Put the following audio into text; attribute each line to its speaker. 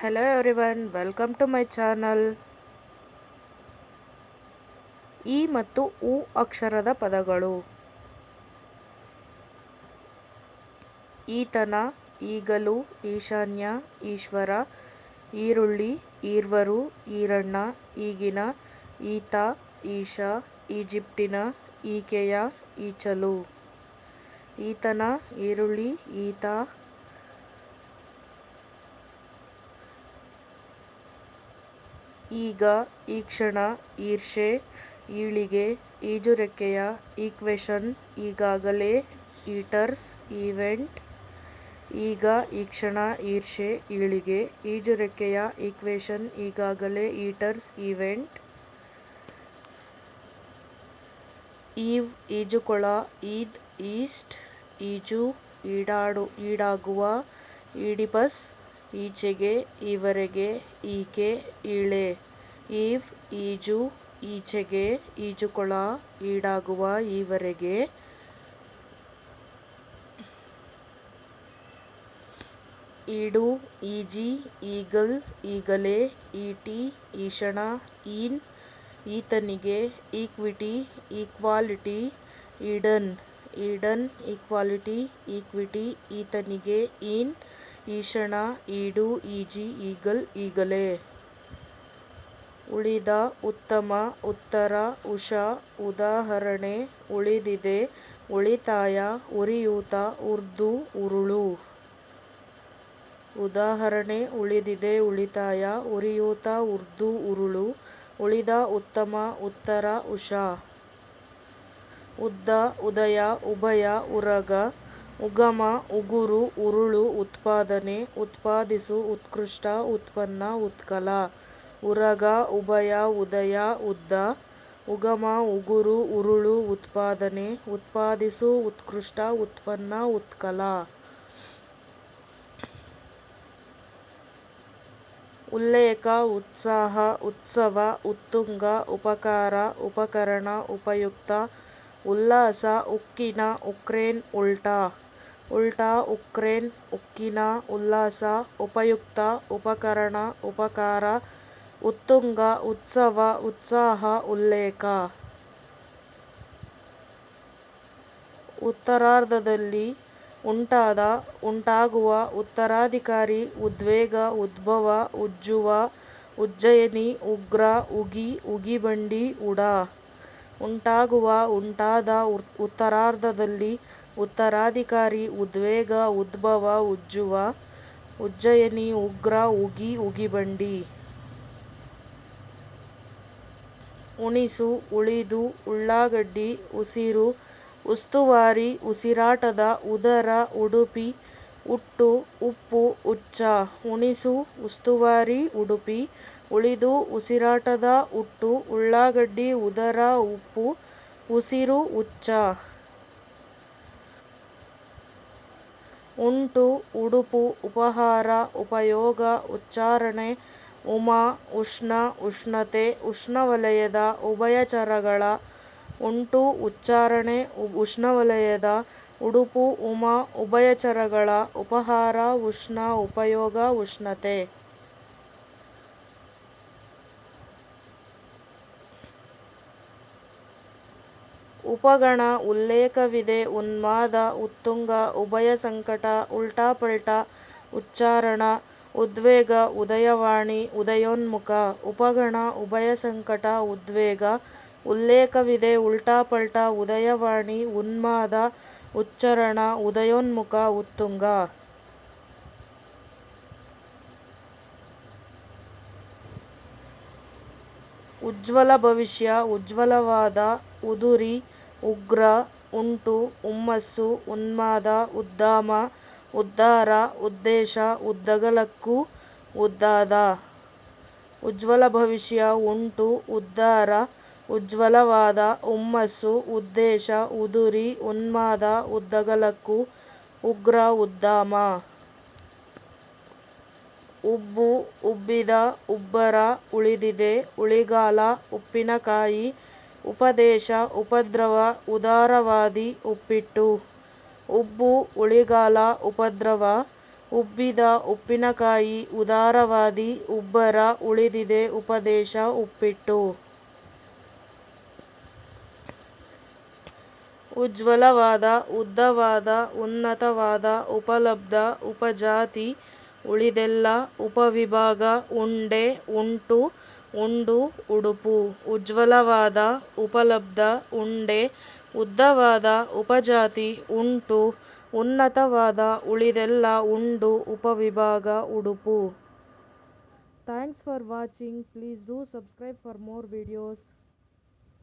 Speaker 1: Hello everyone welcome to my channel ಈ ಮತ್ತು ಉ ಅಕ್ಷರದ ಪದಗಳು. ಈತನ, ಈಗಲು, ಈಶಾನ್ಯ, ಈಶ್ವರ, ಈರುಳ್ಳಿ, ಈರ್ವರು, ಈರಣ್ಣ, ಈಗಿನ, ಈತ, ಈಶಾ, ಈಜಿಪ್ಟಿನ, ಈಕೆಯ, ಈಚಲು. ಈತನ, ಈರುಳ್ಳಿ, ಈತ ಈಗ, ಈ ಕ್ಷಣ, ಈರ್ಷೆ, ಈಳಿಗೆ, ಈಜುರೆಕ್ಕೆಯ ಈಕ್ವೇಷನ್, ಈಗಾಗಲೇ ಈಟರ್ಸ್, ಈವೆಂಟ್, ಈಗ, ಈ ಕ್ಷಣ, ಈರ್ಷೆ, ಈಳಿಗೆ, ಈಜುರೆಕ್ಕೆಯ ಈಕ್ವೇಷನ್, ಈಗಾಗಲೇ ಈಟರ್ಸ್, ಈವೆಂಟ್, ಈವ್, ಈಜುಕೊಳ, ಈದ್, ಈಸ್ಟ್, ಈಜು, ಈಡಾಡು, ಈಡಾಗುವ, ಈಡಿಪಸ್ ಈಚೆಗೆ, ಈವರೆಗೆ, ಈಕೆ, ಈಳೆ. ಈವ್ ಈಜು, ಈಚೆಗೆ, ಈಜುಕೊಳ, ಈಡಾಗುವ, ಈವರೆಗೆ. ಈಡು, ಈಜಿ, ಈಗಲ್, ಈಗಲೇ, ಈಟಿ, ಈಶಣ, ಈನ್, ಈತನಿಗೆ, equity, equality, Eden. Eden, equality, equity, ಈತನಿಗೆ, ಈನ್ ಈಶಣ, ಈಡು, ಈಜಿ, ಈಗಲ್, ಈಗಲೇ. ಉಳಿದ ಉತ್ತಮ, ಉತ್ತರ, ಉಷಾ, ಉದಾಹರಣೆ, ಉಳಿದಿದೆ, ಉಳಿತಾಯ, ಉರಿಯೂತ, ಉರ್ದು, ಉರುಳು. ಉದಾಹರಣೆ, ಉಳಿದಿದೆ, ಉಳಿತಾಯ, ಉರಿಯೂತ, ಉರ್ದು, ಉರುಳು. ಉಳಿದ ಉತ್ತಮ, ಉತ್ತರ, ಉಷಾ. ಉದ್ದ, ಉದಯ, ಉಭಯ, ಉರಗ. ಉಗಮ, ಉಗುರು, ಉರುಳು, ಉತ್ಪಾದನೆ, ಉತ್ಪಾದಿಸು, ಉತ್ಕೃಷ್ಟ, ಉತ್ಪನ್ನ, ಉತ್ಕಲ, ಉರಗ, ಉಭಯ, ಉದಯ, ಉದ್ದ, ಉಗಮ, ಉಗುರು, ಉರುಳು, ಉತ್ಪಾದನೆ, ಉತ್ಪಾದಿಸು, ಉತ್ಕೃಷ್ಟ, ಉತ್ಪನ್ನ, ಉತ್ಕಲ. ಉಲ್ಲೇಖ, ಉತ್ಸಾಹ, ಉತ್ಸವ, ಉತ್ತುಂಗ, ಉಪಕಾರ, ಉಪಕರಣ, ಉಪಯುಕ್ತ, ಉಲ್ಲಾಸ, ಉಕ್ಕಿನ, ಉಕ್ರೇನ್, ಉಲ್ಟಾ. ಉಲ್ಟಾ, ಉಕ್ರೇನ್, ಉಕ್ಕಿನ, ಉಲ್ಲಾಸ, ಉಪಯುಕ್ತ, ಉಪಕರಣ, ಉಪಕಾರ, ಉತ್ತುಂಗ, ಉತ್ಸವ, ಉತ್ಸಾಹ, ಉಲ್ಲೇಖ. ಉತ್ತರಾರ್ಧದಲ್ಲಿ ಉಂಟಾದ, ಉಂಟಾಗುವ ಉತ್ತರಾಧಿಕಾರಿ ಉದ್ವೇಗ, ಉದ್ಭವ, ಉಜ್ಜುವ, ಉಜ್ಜಯಿನಿ, ಉಗ್ರ, ಉಗಿ ಉಗಿಬಂಡಿ ಉಡ. ಉಂಟಾಗುವ, ಉಂಟಾದ ಉತ್ತರಾರ್ಧದಲ್ಲಿ ಉತ್ತರಾಧಿಕಾರಿ ಉದ್ವೇಗ, ಉದ್ಭವ, ಉಜ್ಜುವ, ಉಜ್ಜಯಿನಿ, ಉಗ್ರ, ಉಗಿ, ಉಗಿಬಂಡಿ. ಉಣಿಸು, ಉಳಿದು, ಉಳ್ಳಾಗಡ್ಡಿ, ಉಸಿರು, ಉಸ್ತುವಾರಿ, ಉಸಿರಾಟದ, ಉದರ, ಉಡುಪಿ ಉಟ್ಟು, ಉಪ್ಪು, ಉಚ್ಚ, ಉಣಿಸು, ಉಸ್ತುವಾರಿ, ಉಡುಪಿ, ಉಳಿದು, ಉಸಿರಾಟದ ಉಟ್ಟು, ಉಳ್ಳಾಗಡ್ಡಿ, ಉದರ, ಉಪ್ಪು, ಉಸಿರು, ಉಚ್ಚ. ಉಂಟು, ಉಡುಪು, ಉಪಹಾರ, ಉಪಯೋಗ, ಉಚ್ಚಾರಣೆ, ಉಮಾ, ಉಷ್ಣ, ಉಷ್ಣತೆ, ಉಷ್ಣವಲಯದ ಉಭಯಚರಗಳ ಉಂಟು, ಉಚ್ಚಾರಣೆ ಉಷ್ಣವಲಯದ ಉಡುಪು, ಉಮಾ, ಉಭಯಚರಗಳ ಉಪಹಾರ, ಉಷ್ಣ, ಉಪಯೋಗ, ಉಷ್ಣತೆ. ಉಪಗಣ, ಉಲ್ಲೇಖವಿದೆ, ಉನ್ಮಾದ, ಉತ್ತುಂಗ, ಉಭಯ ಸಂಕಟ, ಉಲ್ಟಾಪಲ್ಟ, ಉಚ್ಚಾರಣ, ಉದ್ವೇಗ, ಉದಯವಾಣಿ, ಉದಯೋನ್ಮುಖ. ಉಪಗಣ, ಉಭಯ ಸಂಕಟ, ಉದ್ವೇಗ, ಉಲ್ಲೇಖವಿದೆ, ಉಲ್ಟಾಪಲ್ಟ, ಉದಯವಾಣಿ, ಉನ್ಮಾದ ಉಚ್ಚರಣ, ಉದಯೋನ್ಮುಖ, ಉತ್ತುಂಗ. ಉಜ್ವಲ ಭವಿಷ್ಯ, ಉಜ್ವಲವಾದ ಉದುರಿ, ಉಗ್ರ, ಉಂಟು ಹುಮ್ಮಸ್ಸು ಉನ್ಮಾದ, ಉದ್ದಾಮ ಉದ್ಧಾರ ಉದ್ದೇಶ, ಉದ್ದಗಲಕ್ಕೂ ಉದ್ದಾದ. ಉಜ್ವಲ ಭವಿಷ್ಯ, ಉಂಟು ಉದ್ಧಾರ ಉಜ್ವಲವಾದ ಹುಮ್ಮಸ್ಸು ಉದ್ದೇಶ, ಉದುರಿ, ಉನ್ಮಾದ, ಉದ್ದಗಲಕ್ಕೂ, ಉಗ್ರ ಉದ್ದಾಮ. ಉಬ್ಬು, ಉಬ್ಬಿದ, ಉಬ್ಬರ, ಉಳಿದಿದೆ, ಉಳಿಗಾಲ, ಉಪ್ಪಿನಕಾಯಿ, ಉಪದೇಶ, ಉಪದ್ರವ, ಉದಾರವಾದಿ, ಉಪ್ಪಿಟ್ಟು. ಉಬ್ಬು, ಉಳಿಗಾಲ, ಉಪದ್ರವ, ಉಬ್ಬಿದ, ಉಪ್ಪಿನಕಾಯಿ, ಉದಾರವಾದಿ, ಉಬ್ಬರ, ಉಳಿದಿದೆ, ಉಪದೇಶ, ಉಪ್ಪಿಟ್ಟು. ಉಜ್ವಲವಾದ, ಉದ್ದವಾದ, ಉನ್ನತವಾದ, ಉಪಲಬ್ಧ, ಉಪಜಾತಿ, ಉಳಿದೆಲ್ಲ ಉಪವಿಭಾಗ, ಉಂಡೆ, ಉಂಟು, ಉಂಡು, ಉಡುಪು. ಉಜ್ವಲವಾದ, ಉಪಲಬ್ಧ, ಉಂಡೆ, ಉದ್ದವಾದ, ಉಪಜಾತಿ, ಉಂಟು, ಉನ್ನತವಾದ, ಉಳಿದೆಲ್ಲ ಉಂಡು, ಉಪವಿಭಾಗ, ಉಡುಪು. Thanks for watching please do subscribe for more videos